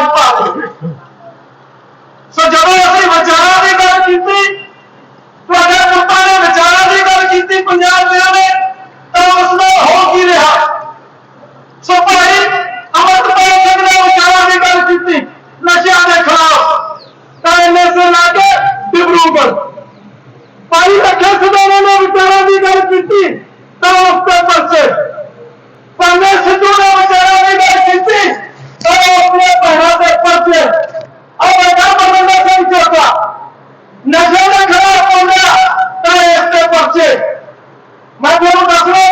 Godfather. mas eu não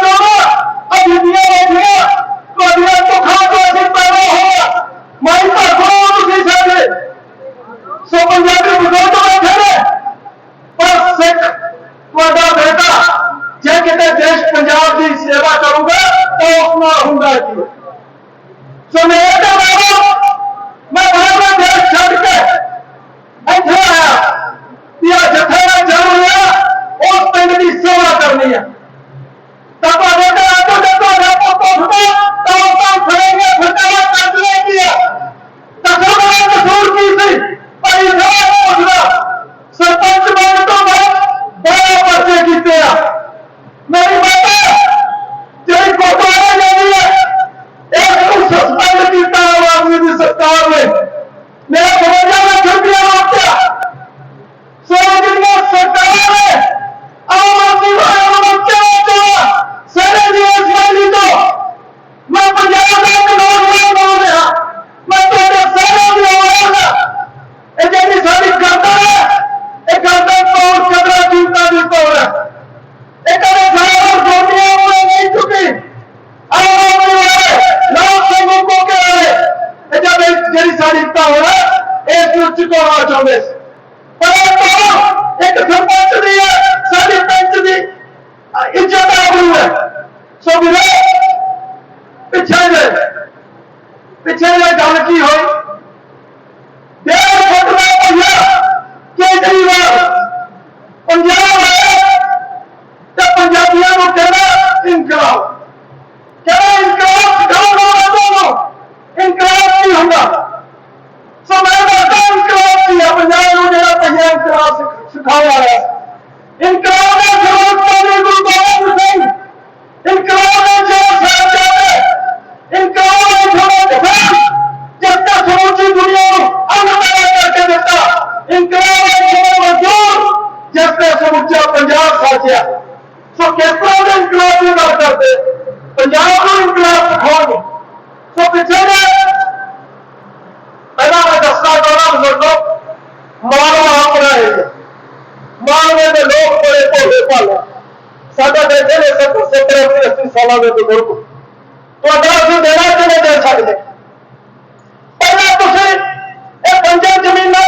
پہ پہ گل کی ہوئی انقلاب ਭਾਲੋ। ਸਾਡਾ ਬੇਟੇ ਨੇ 70 70 80 80 ਸਾਲਾਂ ਦੇ ਬਜ਼ੁਰਗ। ਤੁਹਾਡਾ ਅਸੀਂ ਦੇਣਾ ਕਿਵੇਂ ਦੇ ਸਕਦੇ? ਪਹਿਲਾਂ ਤੁਸੀਂ ਇਹ ਪੰਜਾਂ ਜ਼ਮੀਨਾਂ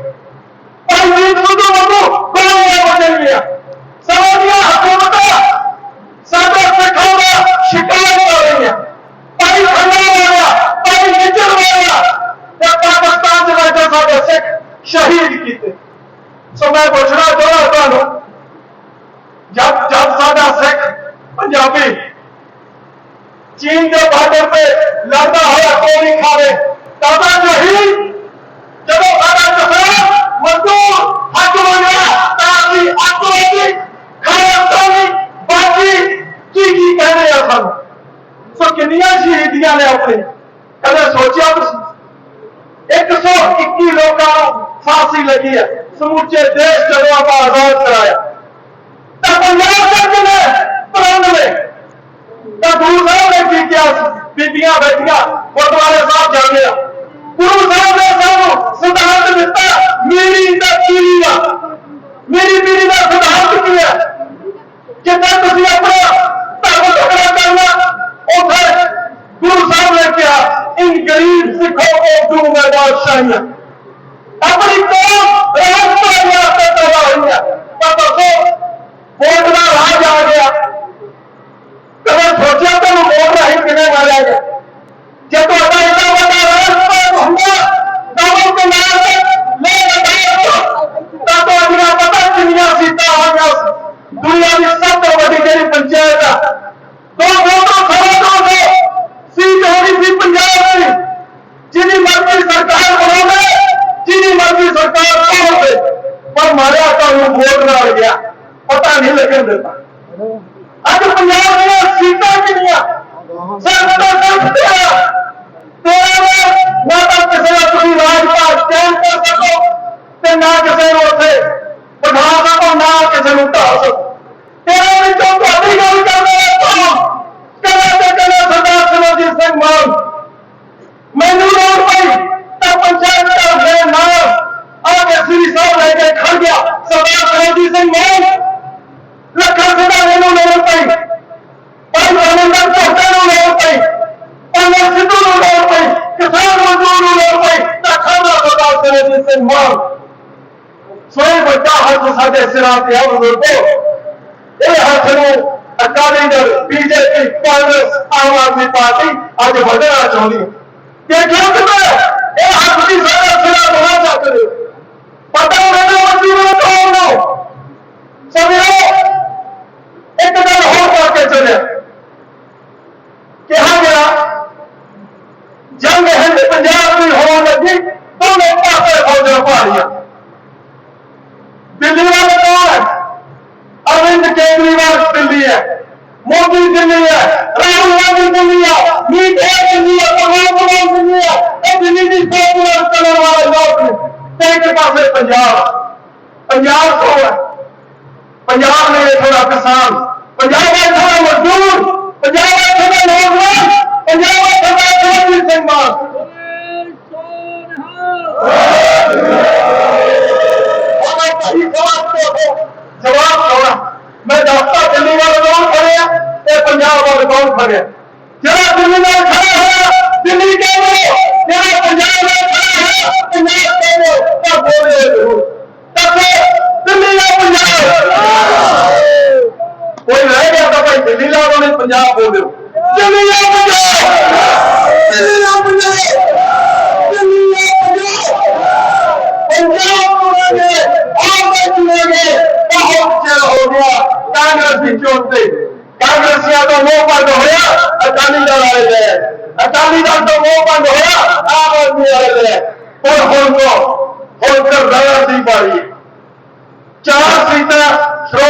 ਬੀਬੀਆਂ ਬੈਠੀਆਂ, ਗੁਰਦੁਆਰੇ ਸਾਹਿਬ ਜਾਂਦੇ ਆ। ਗੁਰੂ ਸਾਹਿਬ ਨੇ ਸਾਨੂੰ ਸਿਧਾਂਤ ਦਿੱਤਾ, ਮੇਰੀ ਦਾ ਪੀੜੀ ਦਾ ਮੇਰੀ ਪੀੜੀ ਦਾ ਸਿਧਾਂਤ ਕੀ ਹੈ ਜਿੱਦਾਂ ਤੁਸੀਂ ਆਪਣਾ ਧਰਮ ਟੁਕੜਾ ਕਰਨਾ, ਉੱਥੇ ਗੁਰੂ ਸਾਹਿਬ ਨੇ ਕਿਹਾ, ਇਨ ਗਰੀਬ ਸਿੱਖੋ ਕੋ ਦੂ ਮੈਂ ਬਾਦਸ਼ਾਹੀਆਂ ਆਪਣੀ ਕੌਮ ਰਹਿਮਤਾਂ ਦੇ ਆਸਤੇ ਪੈਦਾ ਹੋਈ ਹੈ ਦੱਸੋ, ਵੋਟ ਦਾ ਰਾਜ ਆ ਗਿਆ। que a Mohammad Akali B J P Aam Aadmi Party آج بدلنا ہے۔ یہ کیوں کہ میں یہ حسنی زیادہ چاہتے ہیں۔ پتہ میں تو ایک دل ہو کر کے چلے۔ کہ ہم پنجاب میں پنجاب۔ پنجاب کو پنجاب میں تھوڑا کسان۔ پنجاب میں تھوڑا مزدور۔ پنجاب میں تھوڑا نوجوان۔ پنجاب میں تھوڑا چودھری سنگھ جواب کرنا میں دفتر دلی والے کون کھڑے ہیں پنجاب والے کون کھڑے ہیں؟ جہاں دلی والے کھڑے ہیں، دلی کے جہاں پنجاب والے ਪੰਜਾਬ ਦੇ ਲੋਕ ਤਾਂ ਬੋਲ ਰਹੇ ਹੋ ਤੱਕੇ ਦਿੱਲੀ ਦਾ ਪੰਜਾਬ ਕੋਈ ਰਹਿ ਗਿਆ ਤਾਂ ਭਾਈ ਦਿੱਲੀ ਲਾ ਦੋ ਨਹੀਂ ਪੰਜਾਬ ਬੋਲ ਦਿਓ ਦਿੱਲੀ ਦਾ ਪੰਜਾਬ ਦਿੱਲੀ ਦਾ ਪੰਜਾਬ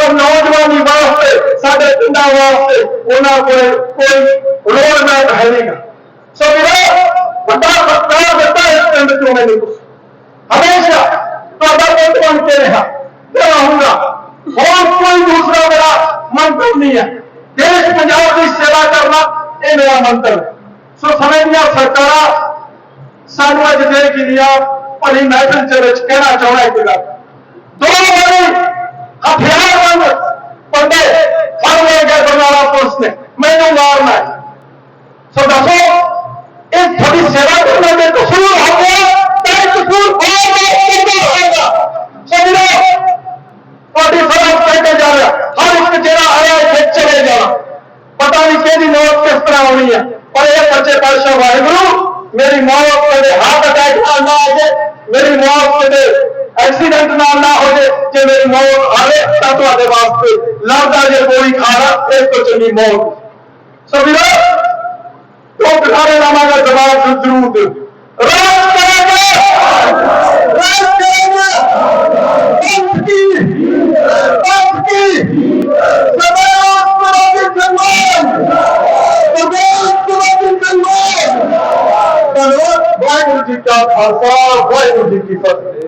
پر نوجوانی واسطے سارے پنڈا واسطے انہوں کو کوئی روڈ میپ ہے نہیں اس پنڈ میرے کو ہمیشہ بن کے رہا۔ میں گا۔ اور کوئی دوسرا میرا منتر نہیں ہے۔ دیش پنجاب کی سیوا کرنا یہ میرا منتر ہے۔ سو سمجھنا سرکار سانو اج دے کی دیا، بھلی محفل چاہنا ایک گل۔ دو بڑی ہتھیار بند پڑے ہر لے کر بنارا پوچھتے میں نے مارنا ہے سو دسو اس تھوڑی سیوا کرنے میں قصور ہوگا تیرے قصور بہت بہت ہوئے سمجھو تھوڑی فرق کر کے جانا ہر ایک جڑا آیا ہے چلے جانا پتہ نہیں کہ موت کس طرح ہونی ہے اور یہ بچے پاشا واحد میری موت کے ہاتھ اٹیک نہ آ جائے میری موت کے ایکسیڈنٹ نہ نہ ہو جائے جی میری موت آئے تو تے واسطے لڑتا جی گولی کھانا اس تو چلی موت سمجھ تو کھانے نامہ کا جواب ضرور دے رات کریں کی کی جی کا خاصا بھائی جی کی فتح